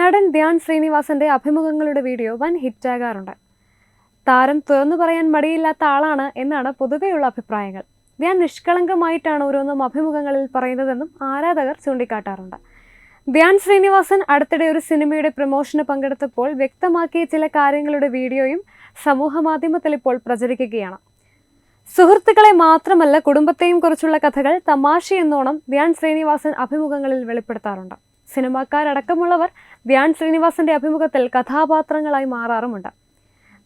നടൻ ധ്യാൻ ശ്രീനിവാസന്റെ അഭിമുഖങ്ങളുടെ വീഡിയോ വൻ ഹിറ്റാകാറുണ്ട്. താരം തുറന്നു പറയാൻ മടിയില്ലാത്ത ആളാണ് എന്നാണ് പൊതുവെയുള്ള അഭിപ്രായങ്ങൾ. ധ്യാൻ നിഷ്കളങ്കമായിട്ടാണ് ഓരോന്നും അഭിമുഖങ്ങളിൽ പറയുന്നതെന്നും ആരാധകർ ചൂണ്ടിക്കാട്ടാറുണ്ട്. ധ്യാൻ ശ്രീനിവാസൻ അടുത്തിടെ ഒരു സിനിമയുടെ പ്രമോഷന് പങ്കെടുത്തപ്പോൾ വ്യക്തമാക്കിയ ചില കാര്യങ്ങളുടെ വീഡിയോയും സമൂഹ മാധ്യമത്തിൽ ഇപ്പോൾ പ്രചരിക്കുകയാണ്. സുഹൃത്തുക്കളെ മാത്രമല്ല കുടുംബത്തെയും കുറിച്ചുള്ള കഥകൾ തമാശയെന്നോണം ധ്യാൻ ശ്രീനിവാസൻ അഭിമുഖങ്ങളിൽ വെളിപ്പെടുത്താറുണ്ട്. സിനിമാക്കാരടക്കമുള്ളവർ ധ്യാൻ ശ്രീനിവാസന്റെ അഭിമുഖത്തിൽ കഥാപാത്രങ്ങളായി മാറാറുമുണ്ട്.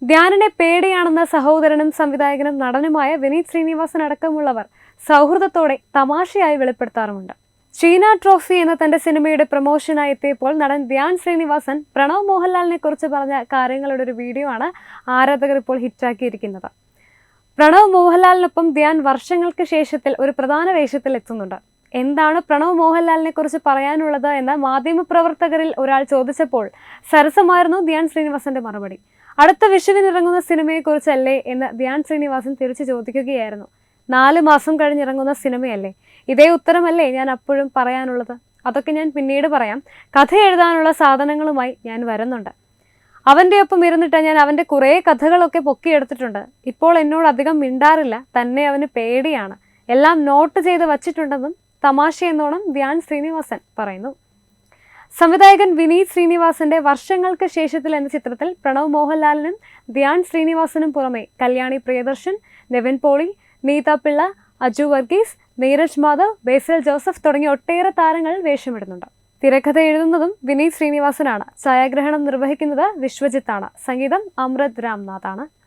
ധ്യാനിനെ പേടിയാണെന്ന സഹോദരനും സംവിധായകനും നടനുമായ വിനീത് ശ്രീനിവാസൻ അടക്കമുള്ളവർ സൗഹൃദത്തോടെ തമാശയായി വെളിപ്പെടുത്താറുമുണ്ട്. ചീന ട്രോഫി എന്ന തന്റെ സിനിമയുടെ പ്രൊമോഷനായി എത്തിയപ്പോൾ നടൻ ധ്യാൻ ശ്രീനിവാസൻ പ്രണവ് മോഹൻലാലിനെ കുറിച്ച് പറഞ്ഞ കാര്യങ്ങളുടെ ഒരു വീഡിയോ ആണ് ആരാധകർ ഇപ്പോൾ ഹിറ്റാക്കിയിരിക്കുന്നത്. പ്രണവ് മോഹൻലാലിനൊപ്പം ധ്യാൻ വർഷങ്ങൾക്ക് ശേഷത്തിൽ ഒരു പ്രധാന വേഷത്തിൽ എത്തുന്നുണ്ട് എന്താണ് പ്രണവ് മോഹൻലാലിനെ കുറിച്ച് പറയാനുള്ളത് എന്ന് മാധ്യമപ്രവർത്തകരിൽ ഒരാൾ ചോദിച്ചപ്പോൾ സരസമായിരുന്നു ധ്യാൻ ശ്രീനിവാസന്റെ മറുപടി. അടുത്ത വിഷുവിനിറങ്ങുന്ന സിനിമയെക്കുറിച്ചല്ലേ എന്ന് ധ്യാൻ ശ്രീനിവാസൻ തിരിച്ചു ചോദിക്കുകയായിരുന്നു. നാല് മാസം കഴിഞ്ഞിറങ്ങുന്ന സിനിമയല്ലേ? ഇതേ ഉത്തരമല്ലേ ഞാൻ അപ്പോഴും പറയാനുള്ളത്? അതൊക്കെ ഞാൻ പിന്നീട് പറയാം. കഥ എഴുതാനുള്ള സാധനങ്ങളുമായി ഞാൻ വരുന്നുണ്ട്. അവന്റെ ഒപ്പം ഇരുന്നിട്ട് ഞാൻ അവന്റെ കുറേ കഥകളൊക്കെ പൊക്കിയെടുത്തിട്ടുണ്ട് ഇപ്പോൾ എന്നോട് അധികം മിണ്ടാറില്ല. തന്നെ അവന് പേടിയാണ്. എല്ലാം നോട്ട് ചെയ്ത് വച്ചിട്ടുണ്ടെന്നും തമാശ എന്നോണം ധ്യാൻ ശ്രീനിവാസൻ പറയുന്നു. സംവിധായകൻ വിനീത് ശ്രീനിവാസന്റെ വർഷങ്ങൾക്ക് ശേഷത്തിൽ എന്ന ചിത്രത്തിൽ പ്രണവ് മോഹൻലാലിനും ധ്യാൻ ശ്രീനിവാസനും പുറമെ കല്യാണി പ്രിയദർശൻ നെവിൻ പോളി നീത പിള്ള അജു വർഗീസ് നീരജ് മാധവ് ബേസൽ ജോസഫ് തുടങ്ങിയ ഒട്ടേറെ താരങ്ങൾ വേഷമിടുന്നുണ്ട്. തിരക്കഥ എഴുതുന്നതും വിനീത് ശ്രീനിവാസനാണ്. ഛായാഗ്രഹണം നിർവഹിക്കുന്നത് വിശ്വജിത്താണ്. സംഗീതം അമൃത് രാംനാഥാണ്.